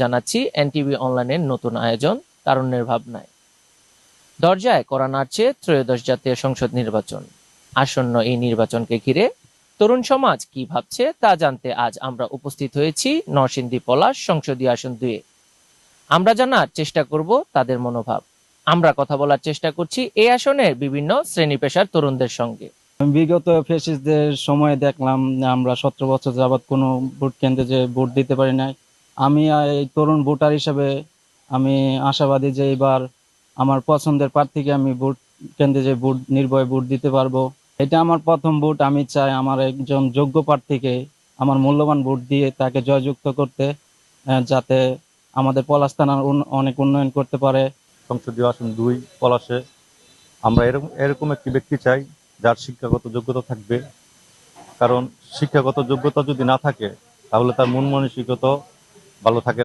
জানাচ্ছি এনটিভি অনলাইনের নতুন আয়োজন, তারুণ্যের ভাবনায়। দরজায় করা নাড়ছে ত্রয়োদশ জাতীয় সংসদ নির্বাচন। আসন্ন এই নির্বাচনকে ঘিরে তরুণ সমাজ কি ভাবছে তা জানতে আজ আমরা উপস্থিত হয়েছি নরসিংদী পলাশ সংসদীয় আসন দুয়ে। আমরা জানার চেষ্টা করব তাদের মনোভাব। আমরা কথা বলার চেষ্টা করছি এই আসনের বিভিন্ন শ্রেণি পেশার তরুণদের সঙ্গে। বিগত ফেসিসদের সময় দেখলাম আমরা সতেরো বছর যাবৎ কোনো ভোট কেন্দ্রে যে ভোট দিতে পারি নাই। আমি এই তরুণ ভোটার হিসেবে আমি আশাবাদী যে এবার আমার পছন্দের প্রার্থীকে আমি ভোট, কেন্দ্রে যে ভোট, নির্ভয়ে ভোট দিতে পারব। এটা আমার প্রথম ভোট। আমি চাই আমার একজন যোগ্য প্রার্থীকে আমার মূল্যবান ভোট দিয়ে তাকে জয়যুক্ত করতে যাতে আমাদের পলাশ থানার অনেক উন্নয়ন করতে পারে। সংসদীয় আসন দুই, পলাশে। আমরা এরকম এরকম একটি ব্যক্তি চাই যার শিক্ষাগত যোগ্যতা থাকবে। কারণ শিক্ষাগত যোগ্যতা যদি না থাকে, তাহলে তার মন মানসিকতা ভালো থাকে